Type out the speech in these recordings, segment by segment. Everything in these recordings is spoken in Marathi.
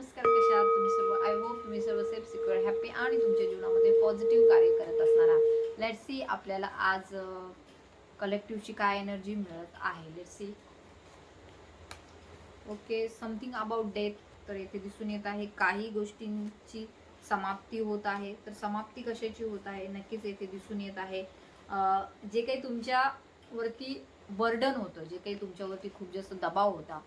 नमस्कार कशा आहात तुम्ही सर्व? आय होप तुम्ही सर्व सेफ सिक्युअर हॅपी आणि तुमच्या जीवनामध्ये पॉझिटिव्ह कार्य करत असणार आहात. लेट सी आपल्याला आज कलेक्टिव्हची काय एनर्जी मिळत आहे. Let see okay something about death तर येथे दिसून येत आहे. काही गोष्टींची समाप्ती होत आहे. तर समाप्ती कशाची होत आहे? नक्कीच येथे दिसून येत आहे. जे काही तुमच्यावरती बर्डन होतं जे काही तुमच्यावरती खूप जास्त दबाव होता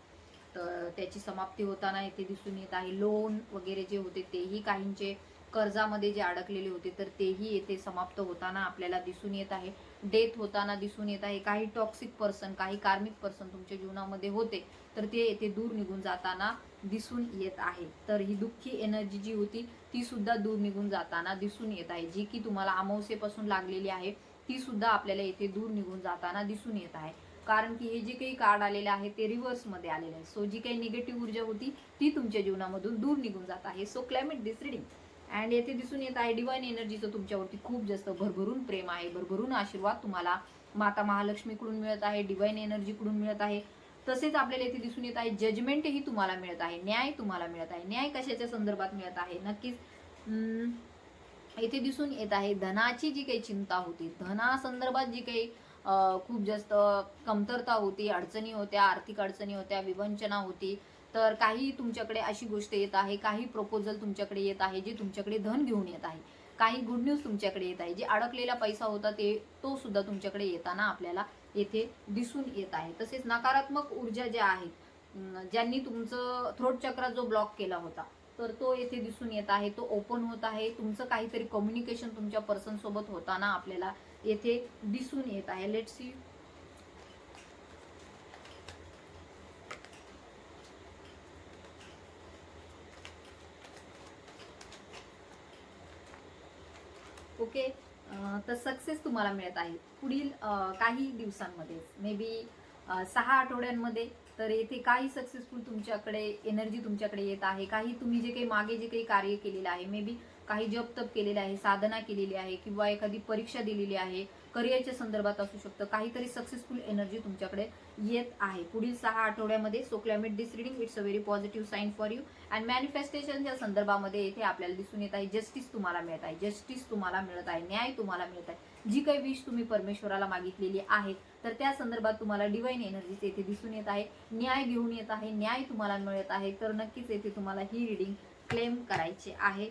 तर त्याची समाप्ती होताना इथे दिसून येत आहे. लोन वगैरे जे होते तेही काहींचे कर्जामध्ये जे अडकलेले होते तर तेही येथे समाप्त होताना आपल्याला दिसून येत आहे. डेथ होताना दिसून येत आहे. काही टॉक्सिक पर्सन काही कार्मिक पर्सन तुमच्या जीवनामध्ये होते तर ते येथे दूर निघून जाताना दिसून येत आहे. तर ही दुःखी एनर्जी जी होती ती सुद्धा दूर निघून जाताना दिसून येत आहे. जी की तुम्हाला अमावस्येपासून लागलेली आहे ती सुद्धा आपल्याला येथे दूर निघून जाताना दिसून येत आहे. कारण की हे जे काही कार्ड आलेले आहे ते रिव्हर्समध्ये आलेले आहे सो जी काही निगेटिव्ह ऊर्जा होती ती तुमच्या जीवनामधून दूर निघून जात आहे. So claim it this reading and येथे दिसून येत आहे डिवाईन एनर्जीचं तुमच्यावरती खूप जास्त भरभरून प्रेम आहे. भरभरून आशीर्वाद तुम्हाला माता महालक्ष्मीकडून मिळत आहे डिवाईन एनर्जीकडून मिळत आहे. तसेच आपल्याला येथे दिसून येत आहे जजमेंटही तुम्हाला मिळत आहे. न्याय तुम्हाला मिळत आहे. न्याय कशाच्या संदर्भात मिळत आहे? नक्कीच येथे दिसून येत आहे धनाची जी काही चिंता होती धनासंदर्भात जी काही खूप जास्त कमतरता होती अडचणी होत्या आर्थिक अडचणी होत्या विवंचना होती. तर काही तुमच्याकडे अशी गोष्ट येत आहे काही प्रपोजल तुमच्याकडे येत आहे जे तुमच्याकडे धन घेऊन येत आहे. काही गुड न्यूज तुमच्याकडे येत आहे. जे अडकलेला पैसा होता ते तो सुद्धा तुमच्याकडे येताना आपल्याला येथे दिसून येत आहे. तसेच नकारात्मक ऊर्जा ज्या आहेत ज्यांनी तुमचं थ्रोट चक्र जो ब्लॉक केला होता तर तो येथे दिसून येत आहे तो ओपन होत आहे. तुमचं काहीतरी कम्युनिकेशन तुमच्या पर्सनसोबत होताना आपल्याला येथे दिसून येत आहे. लेट सी ओके तर सक्सेस तुम्हाला मिळत आहे. पुढील काही दिवसांमध्येच मे बी सहा आठवड्यांमध्ये तर येथे काही सक्सेसफुल तुमच्याकडे एनर्जी तुमच्याकडे येत आहे. काही तुम्ही जे काही मागे जे काही कार्य केलेलं आहे मे बी काही जप तप आहे साधना केलेली आहे किंवा एखादी परीक्षा दिलेली आहे करिअरच्या संदर्भात असू शकतं. काहीतरी सक्सेसफुल एनर्जी तुमच्याकडे येत आहे. पुढील सहा आठवड्यामध्ये so claim it this reading it's a very positive sign for you and मॅनिफेस्टेशनच्या संदर्भामध्ये येथे आपल्याला दिसून येत आहे जस्टिस तुम्हाला मिळत आहे. जस्टिस तुम्हाला मिळत आहे. न्याय तुम्हाला मिळत आहे. जी काही विश तुम्ही परमेश्वराला मागितलेली आहे तर त्या संदर्भात तुम्हाला डिवाईन एनर्जीज येथे दिसून येत आहे. न्याय घेऊन येत आहे. न्याय तुम्हाला मिळत आहे. तर नक्कीच येथे तुम्हाला ही रिडिंग क्लेम करायची आहे.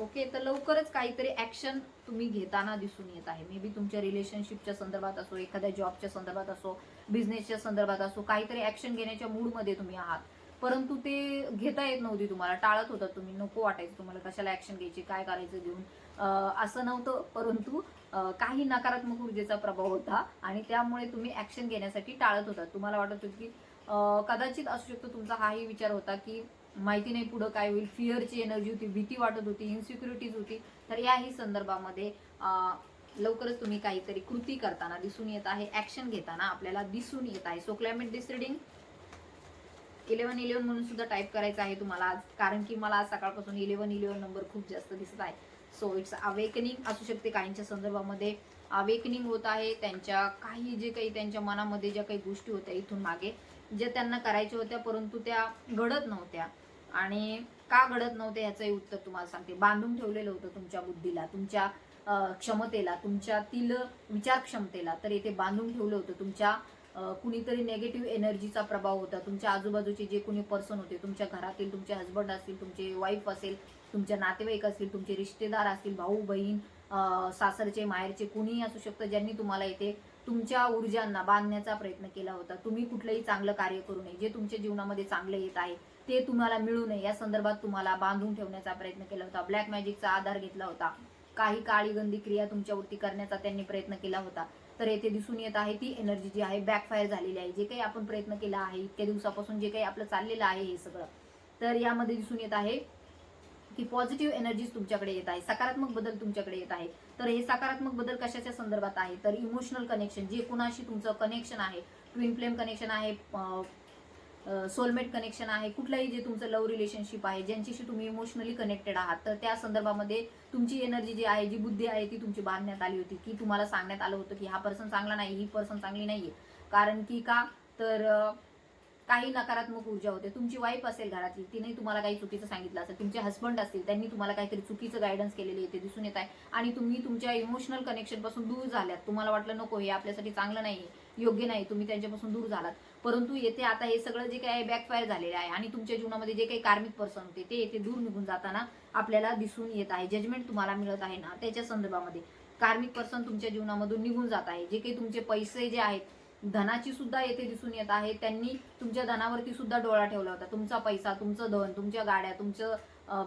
ओके तर लवकरच काहीतरी ॲक्शन तुम्ही घेताना दिसून येत आहे. मे बी तुमच्या रिलेशनशिपच्या संदर्भात असो एखाद्या जॉबच्या संदर्भात असो बिझनेसच्या संदर्भात असो काहीतरी ॲक्शन घेण्याच्या मूडमध्ये तुम्ही आहात. परंतु ते घेता येत नव्हती तुम्हाला टाळत होता तुम्ही नको वाटायचं तुम्हाला कशाला ऍक्शन घ्यायची काय करायचं देऊन असं नव्हतं परंतु काही नकारात्मक ऊर्जेचा प्रभाव होता आणि त्यामुळे तुम्ही ऍक्शन घेण्यासाठी टाळत होता. तुम्हाला वाटत होतं की कदाचित असू शकतो तुमचा हाही विचार होता की माहिती नाही पुढं काय होईल. फिअरची एनर्जी होती भीती वाटत होती इन्सिक्युरिटीज होती. तर याही संदर्भामध्ये लवकरच तुम्ही काहीतरी कृती करताना दिसून येत आहे ऍक्शन घेताना आपल्याला दिसून येत आहे. So claim it this reading eleven eleven म्हणून सुद्धा टाईप करायचं आहे तुम्हाला आज. कारण की मला आज सकाळपासून इलेव्हन इलेव्हन नंबर खूप जास्त दिसत आहे. सो इट्स अवेकनिंग असू शकते काहींच्या संदर्भामध्ये. अवेकनिंग होत आहे त्यांच्या काही जे काही त्यांच्या मनामध्ये ज्या काही गोष्टी होत्या इथून मागे. ज्या त्यांना करायच्या होत्या परंतु त्या घडत नव्हत्या. आणि का घडत नव्हत्या याचंही उत्तर तुम्हाला सांगते. बांधून ठेवलेलं होतं तुमच्या बुद्धीला तुमच्या क्षमतेला तुमच्यातील विचार क्षमतेला तर इथे बांधून ठेवलं होतं. तुमच्या कुणीतरी नेगेटिव्ह एनर्जीचा प्रभाव होता. तुमच्या आजूबाजूचे जे कोणी पर्सन होते तुमच्या घरातील तुमचे हजबंड असतील तुमचे वाईफ असेल तुमचे नातेवाईक असतील तुमचे रिश्तेदार असतील भाऊ बहीण सासरचे माहेरचे कुणीही असू शकतं ज्यांनी तुम्हाला इथे तुमच्या ऊर्जांना बांधण्याचा प्रयत्न केला होता. तुम्ही कुठलंही चांगलं कार्य करू नये. जे तुमच्या जीवनामध्ये चांगलं येत आहे ते तुम्हाला मिळू नये. या संदर्भात तुम्हाला बांधून ठेवण्याचा प्रयत्न केला होता. ब्लॅक मॅजिकचा आधार घेतला होता. काही काळी गंदी क्रिया तुमच्यावरती करण्याचा त्यांनी प्रयत्न केला होता. तर येथे दिसून येत आहे ती एनर्जी जी आहे बॅकफायर झालेली आहे. जे काही आपण प्रयत्न केला आहे इतक्या दिवसापासून जे काही आपलं चाललेलं आहे हे सगळं. तर यामध्ये दिसून येत आहे की पॉझिटिव्ह एनर्जीज तुमच्याकडे येत आहे. सकारात्मक बदल तुमच्याकडे येत आहे. तर हे सकारात्मक बदल कशाच्या संदर्भात आहे? तर इमोशनल कनेक्शन जे कुणाशी तुमचं कनेक्शन आहे ट्विन फ्लेम कनेक्शन आहे सोलमेट कनेक्शन आहे कुठलंही जे तुमचं लव्ह रिलेशनशिप आहे ज्यांच्याशी तुम्ही इमोशनली कनेक्टेड आहात तर त्या संदर्भामध्ये तुमची एनर्जी जी आहे जी बुद्धी आहे ती तुमची बांधण्यात आली होती की तुम्हाला सांगण्यात आलं होतं की हा पर्सन चांगला नाही ही पर्सन चांगली नाहीये. कारण की का? तर काही नकारात्मक ऊर्जा होते. तुमची वाईफ असेल घरातली तिने तुम्हाला काही चुकीचं सांगितलं असेल तुमचे हस्बंड असतील त्यांनी तुम्हाला काहीतरी चुकीचं गायडन्स केलेले येते दिसून येत आहे. आणि तुम्ही तुमच्या इमोशनल कनेक्शनपासून दूर झाल्यात तुम्हाला वाटलं नको हे आपल्यासाठी चांगलं नाही योग्य नाही तुम्ही त्यांच्यापासून दूर झालात. परंतु येथे आता हे सगळं जे काही बॅकफायर झालेलं आहे आणि तुमच्या जीवनामध्ये जे काही कार्मिक पर्सन होते ते येथे दूर निघून जाताना आपल्याला दिसून येत आहे. जजमेंट तुम्हाला मिळत आहे ना त्याच्या संदर्भामध्ये. कार्मिक पर्सन तुमच्या जीवनामधून निघून जात आहे. जे काही तुमचे पैसे जे आहेत धनाची सुद्धा येथे दिसून येत आहे. त्यांनी तुमच्या धनावरती सुद्धा डोळा ठेवला होता. तुमचा पैसा तुमचं धन तुमच्या गाड्या तुमचं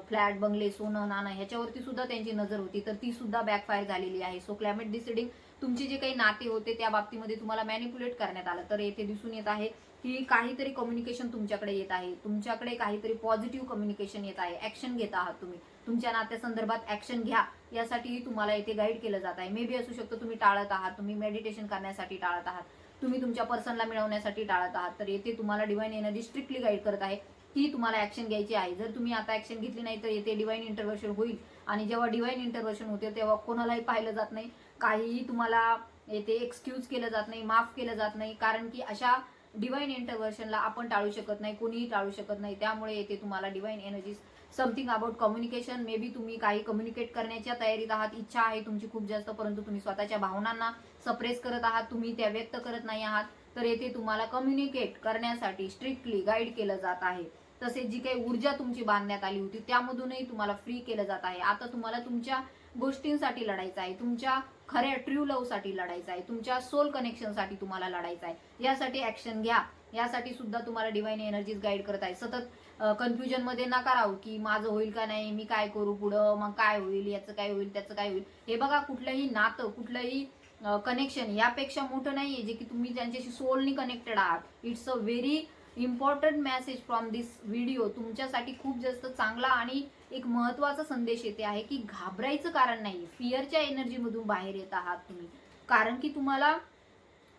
फ्लॅट बंगले सोनं नाणं ह्याच्यावरती सुद्धा त्यांची नजर होती. तर ती सुद्धा बॅकफायर झालेली आहे. सो क्लायमेट डिसिडिंग तुमचे जे काही नाते होते त्या बाबतीमध्ये तुम्हाला मॅनिप्युलेट करण्यात आलं. तर येथे दिसून येत आहे की काहीतरी कम्युनिकेशन तुमच्याकडे येत आहे. तुमच्याकडे काहीतरी पॉझिटिव्ह कम्युनिकेशन येत आहे. ऍक्शन घेत आहात तुम्ही. तुमच्या नात्यासंदर्भात ऍक्शन घ्या. यासाठीही तुम्हाला येथे गाईड केलं जात आहे. मे बी असू शकतं तुम्ही टाळत आहात. तुम्ही मेडिटेशन करण्यासाठी टाळत आहात. तुम्ही तुमच्या पर्सनला मिळवण्यासाठी टाळत आहात. तर येथे तुम्हाला डिवाईन एनर्जी स्ट्रिक्टली गाईड करत आहे. ती तुम्हाला ऍक्शन घ्यायची आहे. जर तुम्ही आता ऍक्शन घेतली नाही तर येथे डिवाईन इंटरव्हर्शन होईल. आणि जेव्हा डिवाईन इंटरव्हर्शन होते तेव्हा कोणालाही पाहिलं जात नाही. काहीही तुम्हाला येथे एक्सक्यूज केलं जात नाही माफ केलं जात नाही. कारण की अशा डिवाईन इंटरव्हर्शनला आपण टाळू शकत नाही कोणीही टाळू शकत नाही. त्यामुळे येथे तुम्हाला divine energy something about communication may be तुम्ही काही कम्युनिकेट करण्याच्या तयारीत आहात. इच्छा आहे तुमची खूप जास्त परंतु तुम्ही स्वतःच्या भावनांना सप्रेस करत आहात तुम्ही त्या व्यक्त करत नाही आहात तर येथे तुम्हाला कम्युनिकेट करण्यासाठी स्ट्रिक्टली गाईड केलं जात आहे. तसेच जी काही ऊर्जा तुमची बांधण्यात आली होती त्यामधूनही तुम्हाला फ्री केलं जात आहे. आता तुम्हाला तुमच्या गोष्टींसाठी लढायचं आहे तुमच्या खऱ्या ट्रू लव्हसाठी लढायचं आहे तुमच्या सोल कनेक्शनसाठी तुम्हाला लढायचं आहे. यासाठी ॲक्शन घ्या. यासाठी सुद्धा तुम्हाला डिवाईन एनर्जीज गाईड करत आहे. सतत कन्फ्युजनमध्ये नका राहू की माझं होईल का नाही मी काय करू पुढं मग काय होईल याचं काय होईल त्याचं काय होईल. हे बघा कुठलंही नातं कुठलंही कनेक्शन यापेक्षा मोठं नाही आहे जे की तुम्ही ज्यांच्याशी सोलनी कनेक्टेड आहात. It's a very important message from this video तुमच्यासाठी खूप जास्त चांगला आणि एक महत्त्वाचा संदेश येते आहे की घाबरायचं कारण नाही फिअरच्या एनर्जीमधून बाहेर येत आहात तुम्ही. कारण की तुम्हाला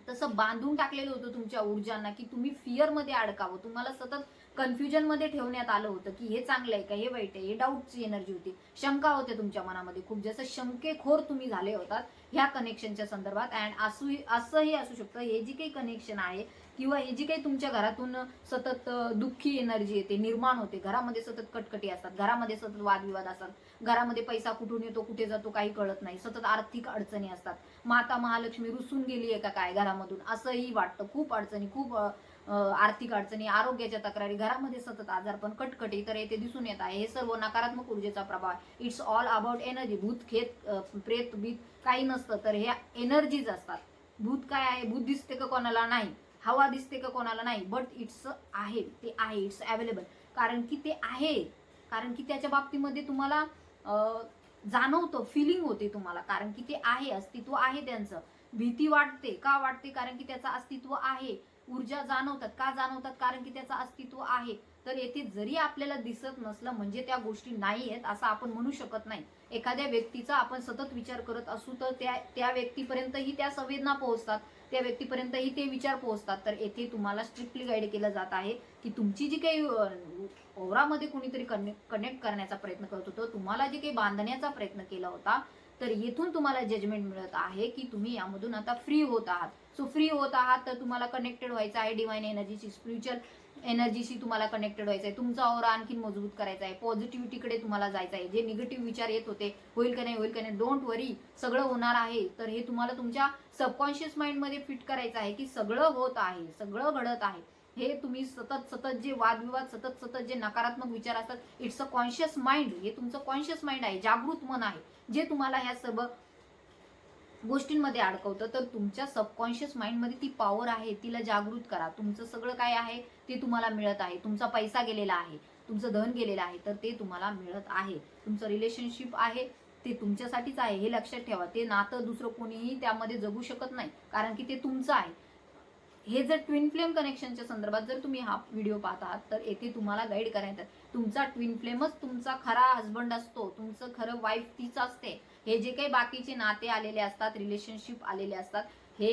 तसं बांधून टाकलेलं होतं तुमच्या ऊर्जांना की तुम्ही फिअरमध्ये अडकावं. तुम्हाला सतत कन्फ्युजनमध्ये ठेवण्यात आलं होतं की हे चांगलं आहे का हे वाईट आहे हे डाऊटची एनर्जी होती. शंका होते तुमच्या मनामध्ये खूप. जसं शंकेखोर तुम्ही झाले होतात ह्या कनेक्शनच्या संदर्भात अँड असू असंही असू शकतं. हे जी काही कनेक्शन आहे किंवा हे जी काही तुमच्या घरातून सतत दुःखी एनर्जी येते निर्माण होते. घरामध्ये सतत कटकटी असतात घरामध्ये सतत वादविवाद असतात. घरामध्ये पैसा कुठून येतो कुठे जातो काही कळत नाही. सतत आर्थिक अडचणी असतात. माता महालक्ष्मी रुसून गेली आहे का काय घरामधून? असंही वाटतं. खूप अडचणी खूप आर्थिक अडचणी आरोग्याच्या तक्रारी घरामध्ये सतत आजारपण कटकटी तर येथे दिसून येत आहे. हे सर्व नकारात्मक ऊर्जेचा प्रभाव इट्स ऑल अबाउट एनर्जी भूत खेत प्रेत बीत काही नसतं तर हे एनर्जीज असतात. भूत काय आहे? भूत दिसते का कोणाला नाही? हवा दिसते का कोणाला नाही? बट इट्स आहे. ते आहे. इट्स अवेलेबल कारण की ते आहे. कारण की त्याच्या बाबतीमध्ये तुम्हाला जाणवतं फिलिंग होते तुम्हाला. कारण की ते आहे. अस्तित्व आहे त्यांचं. भीती वाटते. का वाटते? कारण की त्याचं अस्तित्व आहे. ऊर्जा जाणवतात. का जाणवतात? कारण की त्याचं अस्तित्व आहे. तर येथे जरी आपल्याला दिसत नसलं म्हणजे त्या गोष्टी नाही आहेत असं आपण म्हणू शकत नाही. एखाद्या व्यक्तीचा आपण सतत विचार करत असू तर त्या त्या व्यक्तीपर्यंतही त्या संवेदना पोहोचतात. त्या व्यक्तीपर्यंतही ते विचार पोहोचतात. तर येथे तुम्हाला स्ट्रिक्टली गाईड केलं जात आहे की तुमची जी काही अं, ओरामध्ये कोणीतरी कनेक्ट करण्याचा प्रयत्न करत होतो तुम्हाला जे काही बांधण्याचा प्रयत्न केला होता तर येथून तुम्हाला जजमेंट मिळत आहे की तुम्ही यामधून आता फ्री होत आहात. सो फ्री होत आहात तर तुम्हाला कनेक्टेड व्हायचं आहे डिवाईन एनर्जीशी स्पिरिच्युअल एनर्जीशी तुम्हाला कनेक्टेड व्हायचं आहे. तुमचा ओरा आणखी मजबूत करायचा आहे. पॉझिटिव्हिटीकडे तुम्हाला जायचं आहे. जे निगेटिव्ह विचार येत होते होईल का नाही होईल का नाही डोंट वरी सगळं होणार आहे. तर हे तुम्हाला तुमच्या सबकॉन्शियस माइंडमध्ये फिट करायचं आहे की सगळं होत आहे सगळं घडत आहे. हे तुम्ही सतत सतत जे वादविवाद सतत सतत जे नकारात्मक विचार असतात इट्स अ कॉन्शियस माइंड हे तुमचं कॉन्शियस माइंड आहे जागृत मन आहे. जे तुम्हाला ह्या सर्व गोष्टींमध्ये अडकवतं तर तुमच्या सबकॉन्शियस माइंडमध्ये ती पॉवर आहे तिला जागृत करा. तुमचं सगळं काय आहे ते तुम्हाला मिळत आहे. तुमचा पैसा गेलेला आहे तुमचं धन गेलेलं आहे तर ते तुम्हाला मिळत आहे. तुमचं रिलेशनशिप आहे ते तुमच्यासाठीच आहे हे लक्षात ठेवा. ते नातं दुसरं कोणीही त्यामध्ये जगू शकत नाही कारण की ते तुमचं आहे. हे जर ट्विन फ्लेम कनेक्शनच्या संदर्भात जर तुम्ही हा व्हिडिओ पाहत आहात तर येथे तुम्हाला गाईड करायचं तुमचा ट्विन फ्लेमच तुमचा खरा हस्बंड असतो. तुमचं खरं वाईफ तीच असते. हे जे काही बाकीचे नाते आलेले असतात रिलेशनशिप आलेले असतात हे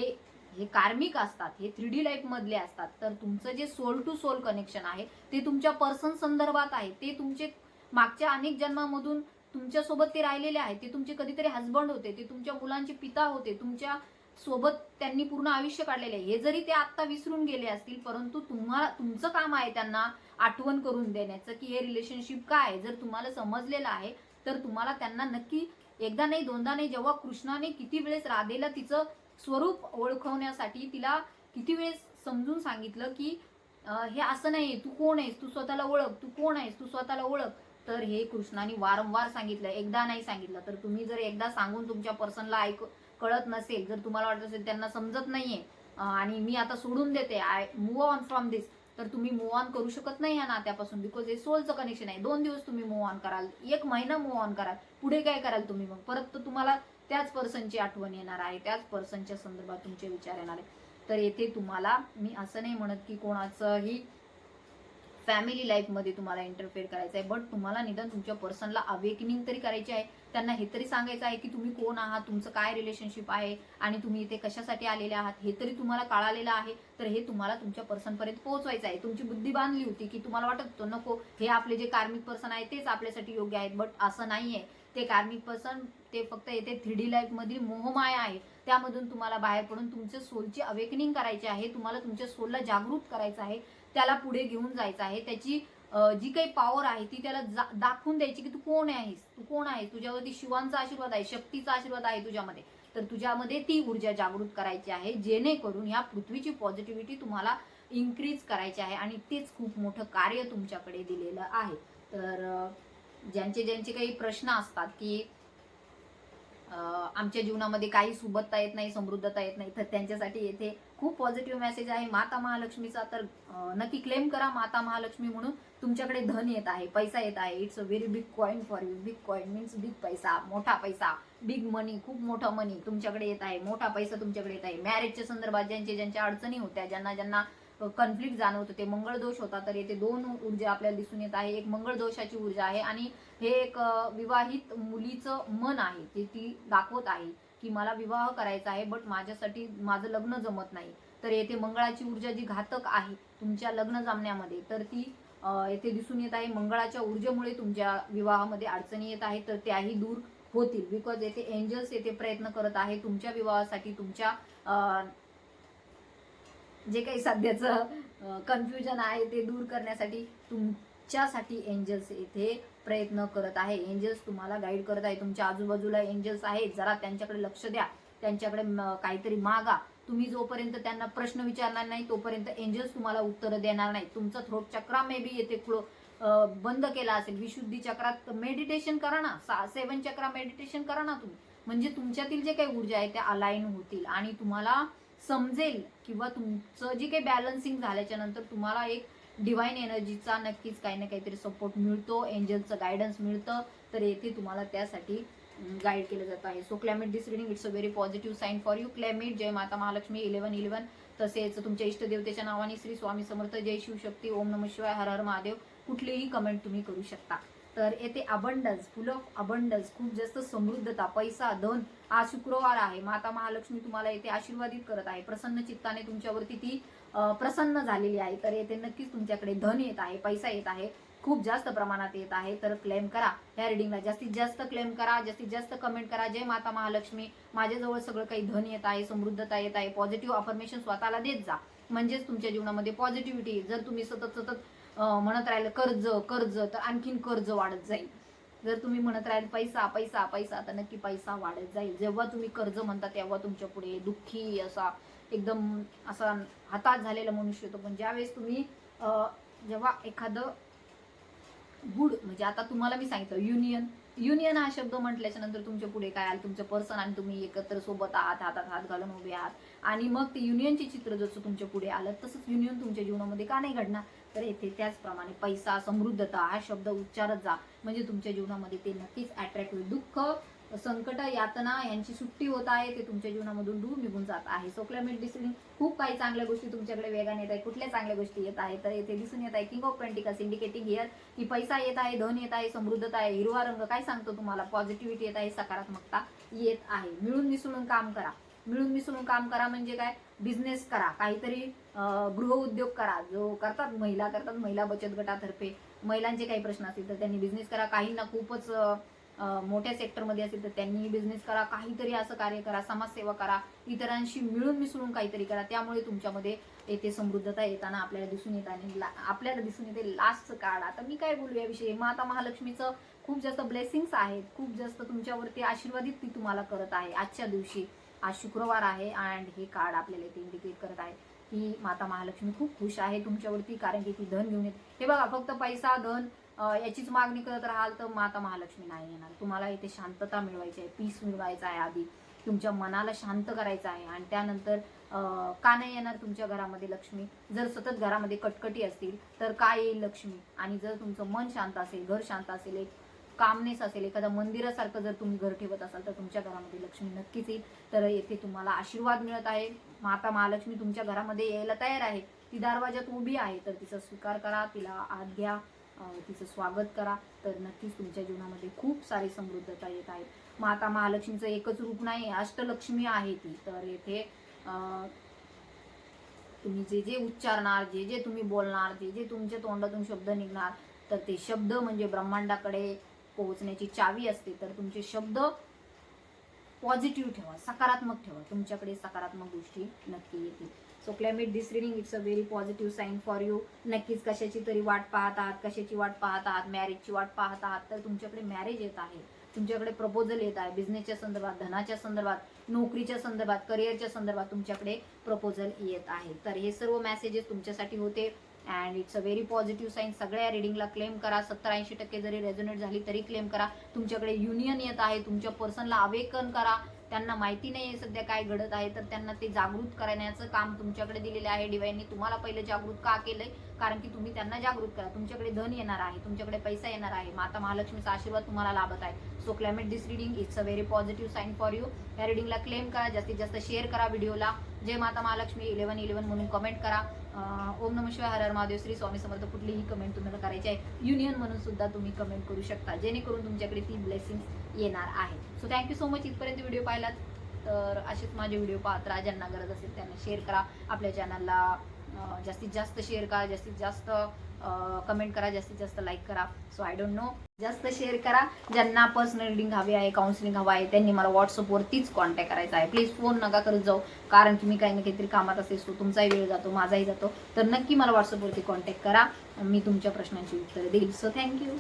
हे कार्मिक असतात हे थ्री डी लाईफ मधले असतात. तर तुमचं जे सोल टू सोल कनेक्शन आहे ते तुमच्या पर्सन संदर्भात आहे. ते तुमचे मागच्या अनेक जन्मामधून तुमच्यासोबत ते राहिलेले आहेत. ते तुमचे कधीतरी हसबंड होते ते तुमच्या मुलांचे पिता होते तुमच्यासोबत त्यांनी पूर्ण आयुष्य काढलेले आहे. हे जरी ते आत्ता विसरून गेले असतील परंतु तुम्हाला तुमचं काम आहे त्यांना आठवण करून देण्याचं की हे रिलेशनशिप काय आहे. जर तुम्हाला समजलेलं आहे तर तुम्हाला त्यांना नक्की एकदा नाही दोनदा नाही जेव्हा कृष्णाने किती वेळेस राधेला तिचं स्वरूप ओळखवण्यासाठी तिला किती वेळेस समजून सांगितलं की हे असं नाही तू कोण आहेस? तू स्वतःला ओळख. तू कोण आहेस? तू स्वतःला ओळख. तर हे कृष्णाने वारंवार सांगितलं. एकदा नाही सांगितलं. तर तुम्ही जर एकदा सांगून तुमच्या पर्सनला ऐक कळत नसेल जर तुम्हाला वाटत असेल त्यांना समजत नाहीये आणि मी आता सोडून देते I move on from this तर तुम्ही मूव ऑन करू शकत नाही या नात्यापासून बिकॉज हे सोलचं कनेक्शन आहे. दोन दिवस तुम्ही मूव ऑन कराल एक महिना मूव ऑन कराल पुढे काय कराल तुम्ही मग? परत तर तुम्हाला त्याच पर्सनची आठवण येणार आहे त्याच पर्सनच्या संदर्भात तुमचे विचार येणार आहे. तर येथे तुम्हाला मी असं नाही म्हणत की कोणाचंही फॅमिली लाईफमध्ये तुम्हाला इंटरफेअर करायचं आहे बट तुम्हाला निदान तुमच्या पर्सनला अवेकनिंग तरी करायची आहे. त्यांना हे तरी सांगायचं आहे की तुम्ही कोण आहात तुमचं काय रिलेशनशिप आहे आणि तुम्ही इथे कशासाठी आलेले आहात हे तरी तुम्हाला कळालेलं आहे. तर हे तुम्हाला तुमच्या पर्सनपर्यंत पोहोचवायचं आहे. तुमची बुद्धी बांधली होती की तुम्हाला वाटत होतं नको हे आपले जे कार्मिक पर्सन आहे तेच आपल्यासाठी योग्य आहेत. बट असं नाही आहे ते कार्मिक पर्सन ते फक्त येथे थ्री डी लाईफमधील मोहमाया आहे. त्यामधून तुम्हाला बाहेर पडून तुमच्या सोलची अवेकनिंग करायची आहे. तुम्हाला तुमच्या सोलला जागरूक करायचं आहे. त्याला पुढे घेऊन जायचं आहे. त्याची जी काही पॉवर आहे ती त्याला जा- दाखवून द्यायची की तू कोण आहेस? तू कोण आहेस? तुझ्यावरती शिवांचा आशीर्वाद आहे शक्तीचा आशीर्वाद आहे तुझ्यामध्ये. तर तुझ्यामध्ये ती ऊर्जा जागृत करायची आहे जेणेकरून ह्या पृथ्वीची पॉझिटिव्हिटी तुम्हाला इन्क्रीज करायची आहे आणि तेच खूप मोठं कार्य तुमच्याकडे दिलेलं आहे. तर ज्यांचे ज्यांचे काही प्रश्न असतात की आमच्या जीवनामध्ये काही सुबत्ता येत नाही समृद्धता येत नाही तर त्यांच्यासाठी येथे खूप पॉझिटिव्ह मेसेज आहे. माता महालक्ष्मीचा तर नक्की क्लेम करा माता महालक्ष्मी म्हणून. तुमच्याकडे धन येत आहे पैसा येत आहे. It's a very big coin for you big coin means big पैसा मोठा पैसा बिग मनी खूप मोठा मनी तुमच्याकडे येत आहे. मोठा पैसा तुमच्याकडे येत आहे. मॅरेजच्या संदर्भात ज्यांचे ज्यांच्या अडचणी होत्या ज्यांना ज्यांना कन्फ्लिक्ट जाणवत होते मंगळ दोष होता तर येथे दोन ऊर्जा आपल्याला दिसून येत आहे. एक मंगळ दोषाची ऊर्जा आहे आणि हे एक विवाहित मुलीचं मन आहे जे ती दाखवत आहे. की मला विवाह करायचा आहे बट माझ्यासाठी माझं लग्न जमत नाही. तर येथे मंगळाची ऊर्जा जी घातक आहे तुमच्या लग्न जमण्यामध्ये तर ती येथे दिसून येत आहे मंगळाच्या ऊर्जेमुळे तुमच्या विवाहामध्ये अडचणी येत आहेत तर त्याही दूर होतील. बिकॉज येथे एंजल्स येथे प्रयत्न करत आहे तुमच्या विवाहासाठी तुमच्या जे काही सध्याचं कन्फ्युजन आहे ते दूर करण्यासाठी तुम च्यासाठी एंजल्स येथे प्रयत्न करत आहे. एंजल्स तुम्हाला गाईड करत आहे. तुमच्या आजूबाजूला एंजल्स आहेत. जरा त्यांच्याकडे लक्ष द्या. त्यांच्याकडे म- काहीतरी मागा. तुम्ही जोपर्यंत त्यांना प्रश्न विचारणार नाही तोपर्यंत एंजल्स तुम्हाला उत्तर देणार नाही. तुमचा थ्रोट चक्रा मे बी येथे क्लो बंद केला असेल. विशुद्धी चक्रात मेडिटेशन करा ना. सेवन चक्रा मेडिटेशन करा ना तुम्ही. म्हणजे तुमच्यातील जे काही ऊर्जा आहे त्या अलाईन होतील. आणि तुम्हाला समजेल किंवा तुमचं जे काही बॅलन्सिंग झाल्याच्यानंतर तुम्हाला एक डिवाईन एनर्जीचा नक्कीच काही ना काहीतरी सपोर्ट मिळतो एंजलचं गायडन्स मिळतं तर येथे तुम्हाला त्यासाठी गाईड केलं जात आहे. So claim it this reading it's a very positive sign for you claim it जय माता महालक्ष्मी इलेव्हन इलेव्हन तसेच तुमच्या इष्टदेवतेच्या नावाने श्री स्वामी समर्थ जय शिवशक्ती ओम नम शिवाय हर हर महादेव. कुठलीही कमेंट तुम्ही करू शकता. तर येथे अबंडन्स फुल ऑफ अबंडन्स खूप जास्त समृद्धता पैसा धन आज शुक्रवार आहे. माता महालक्ष्मी तुम्हाला येथे आशीर्वादित करत आहे. प्रसन्न चित्ताने तुमच्यावरती ती प्रसन्न झालेली आहे. तर येथे नक्कीच तुमच्याकडे धन येत आहे पैसा येत आहे. खूप जास्त प्रमाणात येत आहे. तर क्लेम करा. या रिडिंगला जास्तीत जास्त क्लेम करा. जास्तीत जास्त कमेंट करा. जय माता महालक्ष्मी. माझ्याजवळ सगळं काही धन येत आहे समृद्धता येत आहे. पॉझिटिव्ह अफर्मेशन स्वतःला देत जा. म्हणजेच तुमच्या जीवनामध्ये पॉझिटिव्हिटी जर तुम्ही सतत सतत म्हणत राहिलं कर्ज कर्ज तर आणखीन कर्ज वाढत जाईल. जर तुम्ही म्हणत राहील पैसा पैसा पैसा तर नक्की पैसा वाढत जाईल. जेव्हा तुम्ही कर्ज म्हणता तेव्हा तुमच्यापुढे दुःखी असा एकदम असा हातात झालेला मनुष्य होतो. पण ज्यावेळेस तुम्ही जेव्हा एखादं गुड म्हणजे आता तुम्हाला मी सांगितलं युनियन युनियन हा शब्द म्हटल्याच्या नंतर तुमच्यापुढे काय आलं? तुमचं पर्सन आणि तुम्ही एकत्र सोबत आहात हातात हात घालून उभे आहात. आणि मग ते युनियनचे चित्र जसं तुमच्यापुढे आलं तसंच युनियन तुमच्या जीवनामध्ये का नाही घडणार? तर येथे त्याचप्रमाणे पैसा समृद्धता हा शब्द उच्चारत जा. म्हणजे तुमच्या जीवनामध्ये ते नक्कीच अट्रॅक्ट होईल. दुःख संकट यातना यांची सुट्टी होत आहे ते तुमच्या जीवनामधून दूर निघून जात आहे. सो क्लायमेट डिसिडिंग खूप काही चांगल्या गोष्टी तुमच्याकडे वेगाने येत आहे कुठल्या चांगल्या गोष्टी येत आहे तर येथे दिसून येत आहे king of pentacles indicating here की पैसा येत आहे धन येत आहे समृद्धता आहे हिरवा रंग काय सांगतो तुम्हाला? पॉझिटिव्हिटी येत आहे सकारात्मकता येत आहे. मिळून मिसळून काम करा. मिळून मिसळून काम करा म्हणजे काय? बिझनेस करा. काहीतरी गृहउद्योग करा. जो करतात महिला करतात महिला बचत गटातर्फे. महिलांचे काही प्रश्न असतील तर त्यांनी बिझनेस करा. काहींना खूपच मोठ्या सेक्टरमध्ये असेल तर त्यांनी बिझनेस करा काहीतरी असं कार्य करा समाजसेवा करा इतरांशी मिळून मिसळून काहीतरी करा त्यामुळे तुमच्यामध्ये येथे समृद्धता येताना आपल्याला दिसून येत आणि आपल्याला दिसून येते लास्टचं कार्ड आता मी काय बोलू याविषयी? माता महालक्ष्मीचं खूप जास्त ब्लेसिंग्स आहेत खूप जास्त तुमच्यावरती आशीर्वादित ती तुम्हाला करत आहे. आजच्या दिवशी आज शुक्रवार आहे अँड हे कार्ड आपल्याला इथे इंडिकेट करत आहे की माता महालक्ष्मी खूप खुश आहे तुमच्यावरती कारण की ती धन घेऊन येत. हे बघा फक्त पैसा धन याचीच मागणी करत राहाल तर माता महालक्ष्मी नाही येणार. तुम्हाला इथे शांतता मिळवायची आहे पीस मिळवायचा आहे आधी. तुमच्या मनाला शांत करायचं आहे आणि त्यानंतर का नाही येणार तुमच्या घरामध्ये लक्ष्मी? जर सतत घरामध्ये कटकटी असतील तर काय येईल लक्ष्मी? आणि जर तुमचं मन शांत असेल घर शांत असेल एक कामनेस असेल एखाद्या मंदिरासारखं जर तुम्ही घर ठेवत असाल तर तुमच्या घरामध्ये लक्ष्मी नक्कीच येईल. तर येथे तुम्हाला आशीर्वाद मिळत आहे. माता महालक्ष्मी तुमच्या घरामध्ये यायला तयार आहे. ती दरवाजात उभी आहे तर तिचा स्वीकार करा तिला आत घ्या. तिचं स्वागत करा. तर नक्कीच तुमच्या जीवनामध्ये खूप सारी समृद्धता येत आहे. माता महालक्ष्मीचं एकच रूप नाही अष्टलक्ष्मी आहे ती. तर येथे तुम्ही जे जे उच्चारणार जे जे तुम्ही बोलणार जे जे तुमच्या तोंडातून शब्द निघणार तर ते शब्द म्हणजे ब्रह्मांडाकडे पोहोचण्याची चावी असते. तर तुमचे शब्द पॉझिटिव्ह ठेवा सकारात्मक ठेवा. तुमच्याकडे सकारात्मक गोष्टी नक्की येतील. So claim it this reading it's a very positive sign for you नक्कीच कशाची तरी वाट पाहत आहात कशाची वाट पाहत आहात मॅरेजची वाट पाहत आहात तर तुमच्याकडे मॅरेज येत आहे. तुमच्याकडे प्रपोजल येत आहे. बिझनेसच्या संदर्भात धनाच्या संदर्भात नोकरीच्या संदर्भात करिअरच्या संदर्भात तुमच्याकडे प्रपोजल येत आहे. तर हे सर्व मॅसेजेस तुमच्यासाठी होते. And it's a very positive sign सगळ्या रिडिंगला क्लेम करा. सत्तर ऐंशी टक्के जरी रेझोनेट झाली तरी क्लेम करा. तुमच्याकडे युनियन येत आहे. तुमच्या पर्सनला अवेकन करा. त्यांना माहिती नाही आहे सध्या काय घडत आहे तर त्यांना ते जागृत करण्याचं काम तुमच्याकडे दिलेलं आहे. डिवाईननी तुम्हाला पहिले जागृत का केलंय? कारण की तुम्ही त्यांना जागृत करा. तुमच्याकडे धन येणार आहे तुमच्याकडे पैसा येणार आहे. माता महालक्ष्मीचा आशीर्वाद तुम्हाला लाभत आहे. So claim it this reading it's a very positive sign for you या रिडिंगला क्लेम करा जास्तीत जास्त शेअर करा व्हिडिओला जय माता महालक्ष्मी इलेव्हन इलेव्हन म्हणून कमेंट करा. ओम नम शिवाय हर हर महादेव श्री स्वामी समर्थ कुठलीही कमेंट तुम्हाला करायची आहे युनियन म्हणून सुद्धा तुम्ही कमेंट करू शकता. जेणेकरून तुमच्याकडे ती ब्लेसिंग येणार आहे so thank you so much इथपर्यंत व्हिडिओ पाहिलात. तर असेच माझे व्हिडिओ पाहत राहा. ज्यांना गरज असेल त्यांना शेअर करा. आपल्या चॅनलला जास्तीत जास्त शेअर करा जास्तीत जास्त कमेंट करा जास्तीत जास्त लाईक करा. सो आय डोंट नो जास्त शेअर करा. ज्यांना पर्सनल रिडिंग हवी आहे काउन्सिलिंग हवं आहे त्यांनी मला व्हॉट्सअपवरतीच कॉन्टॅक्ट करायचा आहे. प्लीज फोन नका करत जाऊ. कारण की मी काही ना काहीतरी कामात असेल सो तुमचाही वेळ जातो माझाही जातो. तर नक्की मला व्हॉट्सअपवरती कॉन्टॅक्ट करा. मी तुमच्या प्रश्नांची उत्तरं देईल. So thank you